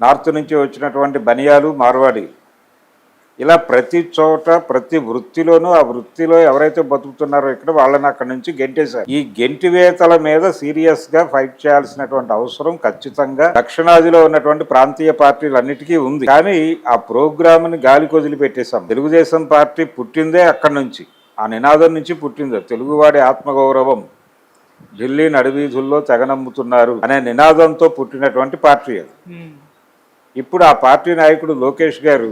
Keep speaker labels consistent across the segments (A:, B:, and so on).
A: North నుంచి వచ్చినటువంటి బనియాలు మార్వాడి. ఇలా ప్రతి చోట ప్రతి వృత్తిలోనూ ఆ వృత్తిలో ఎవరైతే బతుకుతున్నారో ఇక్కడ వాళ్ళని అక్కడి నుంచి గెంటేశారు. ఈ గెంటివేతల మీద సీరియస్గా ఫైట్ చేయాల్సినటువంటి అవసరం ఖచ్చితంగా దక్షిణాదిలో ఉన్నటువంటి ప్రాంతీయ పార్టీలన్నిటికీ ఉంది. కానీ ఆ ప్రోగ్రామ్ని గాలికి వదిలిపెట్టేశాం తెలుగుదేశం పార్టీ పుట్టిందే అక్కడి నుంచి. ఆ నినాదం నుంచి పుట్టింది. తెలుగువాడి ఆత్మగౌరవం. ఢిల్లీ నడివీధుల్లో తెగనమ్ముతున్నారు అనే నినాదంతో పుట్టినటువంటి పార్టీ అది. ఇప్పుడు ఆ పార్టీ నాయకుడు లోకేష్ గారు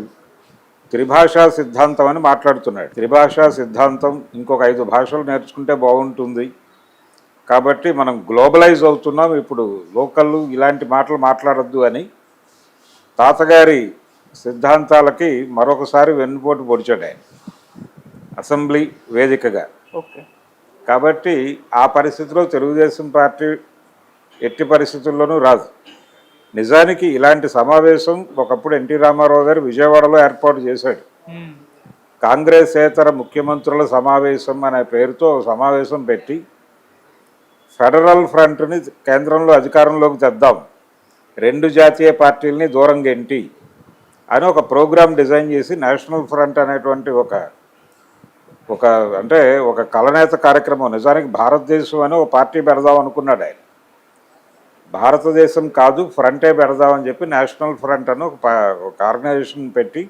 A: త్రిభాషా సిద్ధాంతం అని మాట్లాడుతున్నాడు. త్రిభాషా సిద్ధాంతం ఇంకొక ఐదు భాషలు నేర్చుకుంటే బాగుంటుంది. కాబట్టి మనం గ్లోబలైజ్ అవుతున్నాం. ఇప్పుడు లోకల్ ఇలాంటి మాటలు మాట్లాడొద్దు అని తాతగారి సిద్ధాంతాలకి మరొకసారి వెన్నుపోటు పొడిచాడు ఆయన. అసెంబ్లీ వేదికగా.
B: ఓకే.
A: కాబట్టి ఆ పరిస్థితిలో తెలుగుదేశం పార్టీ ఎట్టి పరిస్థితుల్లోనూ రాదు. నిజానికి ఇలాంటి సమావేశం ఒకప్పుడు ఎన్టీ రామారావు గారు విజయవాడలో ఏర్పాటు చేశాడు. కాంగ్రెసేతర ముఖ్యమంత్రుల సమావేశం అనే పేరుతో సమావేశం పెట్టి ఫెడరల్ ఫ్రంట్ని కేంద్రంలో అధికారంలోకి తెద్దాం. రెండు జాతీయ పార్టీలని దూరం గెంటి అని ఒక ప్రోగ్రామ్ డిజైన్ చేసి నేషనల్ ఫ్రంట్ అనేటువంటి ఒక ఒక అంటే ఒక కలనేత కార్యక్రమం. నిజానికి భారతదేశం అని ఒక పార్టీ పెడదాం అనుకున్నాడు ఆయన. భారతదేశం కాదు ఫ్రంటే పెడదామని చెప్పి నేషనల్ ఫ్రంట్ అని ఒక ఆర్గనైజేషన్ పెట్టి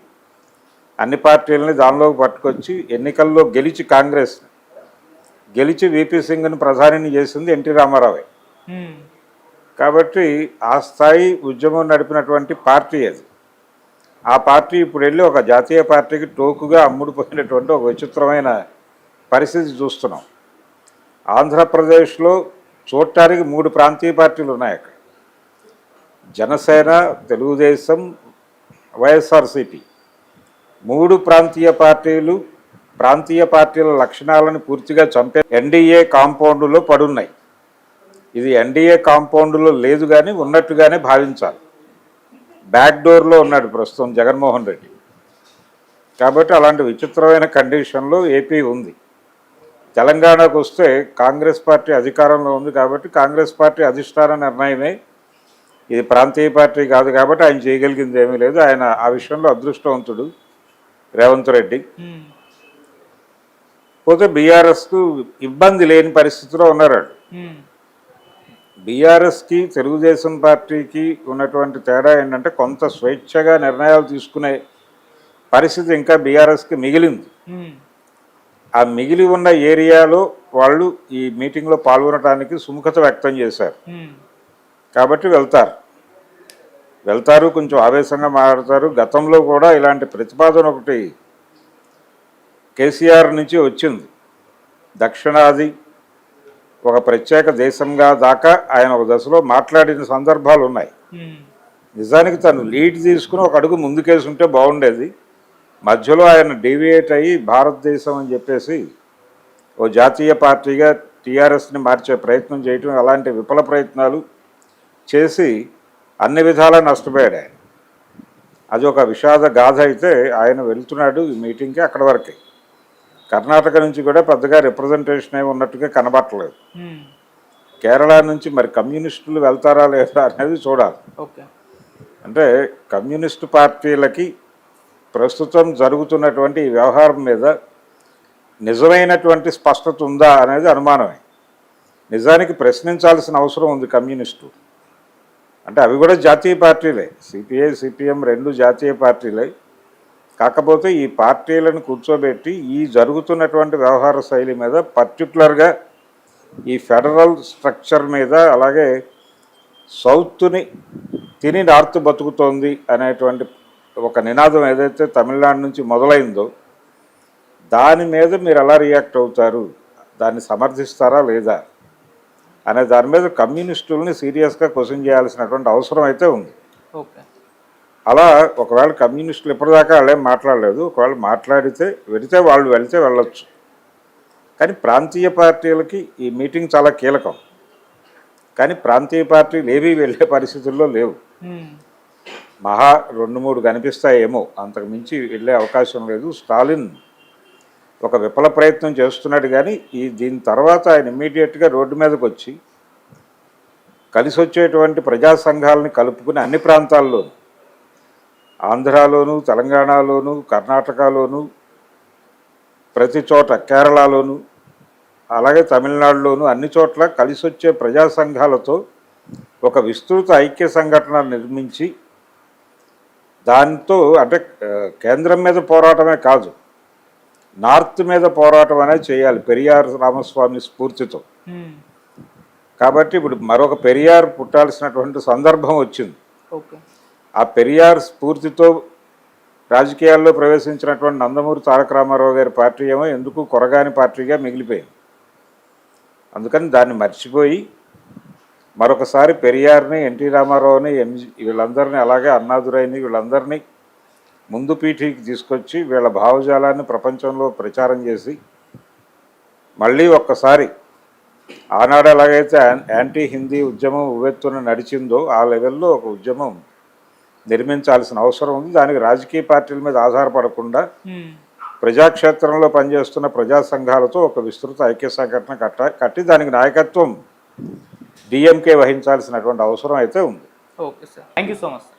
A: అన్ని పార్టీలని దానిలోకి పట్టుకొచ్చి ఎన్నికల్లో గెలిచి కాంగ్రెస్ గెలిచి విపి సింగ్ని ప్రధానిని చేసింది ఎన్టీ రామారావే. కాబట్టి ఆ స్థాయి ఉద్యమం నడిపినటువంటి పార్టీ అది. ఆ పార్టీ ఇప్పుడు వెళ్ళి ఒక జాతీయ పార్టీకి టోకుగా అమ్ముడుపోయినటువంటి ఒక విచిత్రమైన పరిస్థితి చూస్తున్నాం. ఆంధ్రప్రదేశ్లో చూడటానికి మూడు ప్రాంతీయ పార్టీలు ఉన్నాయి అక్కడ. జనసేన తెలుగుదేశం వైఎస్ఆర్సిపి. మూడు ప్రాంతీయ పార్టీలు ప్రాంతీయ పార్టీల లక్షణాలను పూర్తిగా చంపే ఎన్డీఏ కాంపౌండ్లో పడున్నాయి. ఇది ఎన్డీఏ కాంపౌండ్లో లేదు కానీ ఉన్నట్టుగానే భావించాలి. బ్యాక్ డోర్లో ఉన్నాడు ప్రస్తుతం జగన్మోహన్ రెడ్డి. కాబట్టి అలాంటి విచిత్రమైన కండిషన్లో ఏపీ ఉంది. తెలంగాణకు వస్తే కాంగ్రెస్ పార్టీ అధికారంలో ఉంది కాబట్టి కాంగ్రెస్ పార్టీ అధిష్టాన నిర్ణయమే. ఇది ప్రాంతీయ పార్టీ కాదు కాబట్టి ఆయన చేయగలిగింది ఏమీ లేదు. ఆయన ఆ విషయంలో అదృష్టవంతుడు రేవంత్ రెడ్డి. పోతే బీఆర్ఎస్కు ఇబ్బంది లేని పరిస్థితిలో ఉన్నారు బీఆర్ఎస్కి తెలుగుదేశం పార్టీకి ఉన్నటువంటి తేడా ఏంటంటే కొంత స్వేచ్ఛగా నిర్ణయాలు తీసుకునే పరిస్థితి ఇంకా బీఆర్ఎస్కి మిగిలింది. ఆ మిగిలి ఉన్న ఏరియాలో వాళ్ళు ఈ మీటింగ్లో పాల్గొనడానికి సుముఖత వ్యక్తం చేశారు. కాబట్టి వెళ్తారు. వెళ్తారు కొంచెం ఆవేశంగా మాట్లాడతారు. గతంలో కూడా ఇలాంటి ప్రతిపాదన ఒకటి కేసీఆర్ నుంచి వచ్చింది. దక్షిణాది ఒక ప్రత్యేక దేశంగా దాకా ఆయన ఒక దశలో మాట్లాడిన సందర్భాలు ఉన్నాయి నిజానికి తను లీడ్ తీసుకుని ఒక అడుగు ముందుకేసి ఉంటే బాగుండేది. మధ్యలో ఆయన డీవియేట్ అయ్యి భారతదేశం అని చెప్పేసి ఓ జాతీయ పార్టీగా టీఆర్ఎస్ని మార్చే ప్రయత్నం చేయటం అలాంటి విఫల ప్రయత్నాలు చేసి అన్ని విధాలా నష్టపోయాడు ఆయన. అది ఒక విషాద గాథ అయితే ఆయన వెళ్తున్నాడు ఈ మీటింగ్కి అక్కడ వరకే. కర్ణాటక నుంచి కూడా పెద్దగా రిప్రజెంటేషన్ ఏమి ఉన్నట్టుగా కనబట్టలేదు. కేరళ నుంచి మరి కమ్యూనిస్టులు వెళ్తారా లేదా అనేది చూడాలి. అంటే కమ్యూనిస్టు పార్టీలకి ప్రస్తుతం జరుగుతున్నటువంటి వ్యవహారం మీద నిజమైనటువంటి స్పష్టత ఉందా అనేది అనుమానమే. నిజానికి ప్రశ్నించాల్సిన అవసరం ఉంది కమ్యూనిస్టు. అంటే అవి కూడా జాతీయ పార్టీలే. సిపిఐ సిపిఎం రెండు జాతీయ పార్టీలే. కాకపోతే ఈ పార్టీలను కూర్చోబెట్టి ఈ జరుగుతున్నటువంటి వ్యవహార శైలి మీద పర్టికులర్గా ఈ ఫెడరల్ స్ట్రక్చర్ మీద అలాగే సౌత్ని తిని నార్త్ బతుకుతోంది అనేటువంటి ఒక నినాదం ఏదైతే తమిళనాడు నుంచి మొదలైందో దాని మీద మీరు ఎలా రియాక్ట్ అవుతారు? దాన్ని సమర్థిస్తారా లేదా? అనే దాని మీద కమ్యూనిస్టుల్ని సీరియస్గా క్వశ్చన్ చేయాల్సినటువంటి అవసరం అయితే ఉంది.
B: ఓకే.
A: అలా ఒకవేళ కమ్యూనిస్టులు ఇప్పటిదాకా వాళ్ళేం మాట్లాడలేదు ఒకవేళ మాట్లాడితే వెళితే వాళ్ళు వెళితే వెళ్ళొచ్చు. కానీ ప్రాంతీయ పార్టీలకి ఈ మీటింగ్ చాలా కీలకం. కానీ ప్రాంతీయ పార్టీలు ఏవీ వెళ్ళే పరిస్థితుల్లో లేవు. మహా రెండు మూడు కనిపిస్తాయేమో. అంతకు మించి వెళ్ళే అవకాశం లేదు. స్టాలిన్ ఒక విఫల ప్రయత్నం చేస్తున్నాడు కానీ ఈ దీని తర్వాత ఆయన ఇమ్మీడియట్గా రోడ్డు మీదకి వచ్చి కలిసి వచ్చేటువంటి ప్రజా సంఘాలని కలుపుకుని అన్ని ప్రాంతాల్లో ఆంధ్రాలోను తెలంగాణలోను కర్ణాటకలోను ప్రతి చోట కేరళలోను అలాగే తమిళనాడులోను అన్ని చోట్ల కలిసి వచ్చే ప్రజా సంఘాలతో ఒక విస్తృత ఐక్య సంఘటన నిర్మించి దాంతో అంటే కేంద్రం మీద పోరాటమే కాదు నార్త్ మీద పోరాటం అనేది చేయాలి పెరియార్ రామస్వామి స్ఫూర్తితో. కాబట్టి ఇప్పుడు మరొక పెరియార్ పుట్టాల్సినటువంటి సందర్భం వచ్చింది. ఆ పెరియార్ స్ఫూర్తితో రాజకీయాల్లో ప్రవేశించినటువంటి నందమూరి తారక రామారావు గారి పార్టీ ఏమో ఎందుకు కొరగాని పార్టీగా మిగిలిపోయింది. అందుకని దాన్ని మర్చిపోయి మరొకసారి పెరియార్ని ఎన్టీ రామారావుని ఎంజి వీళ్ళందరినీ అలాగే అన్నాదురైని వీళ్ళందరినీ ముందు పీఠీకి తీసుకొచ్చి వీళ్ళ భావజాలాన్ని ప్రపంచంలో ప్రచారం చేసి మళ్ళీ ఒక్కసారి ఆనాడు ఎలాగైతే యాంటీ హిందీ ఉద్యమం ఉవ్వెత్తున నడిచిందో ఆ లెవెల్లో ఒక ఉద్యమం నిర్మించాల్సిన అవసరం ఉంది దానికి రాజకీయ పార్టీల మీద ఆధారపడకుండా. ప్రజాక్షేత్రంలో పనిచేస్తున్న ప్రజా సంఘాలతో ఒక విస్తృత ఐక్య సంఘటన కట్ట కట్టి దానికి నాయకత్వం డిఎంకే వహించాల్సినటువంటి అవసరం అయితే ఉంది.
B: Okay sir. Thank so much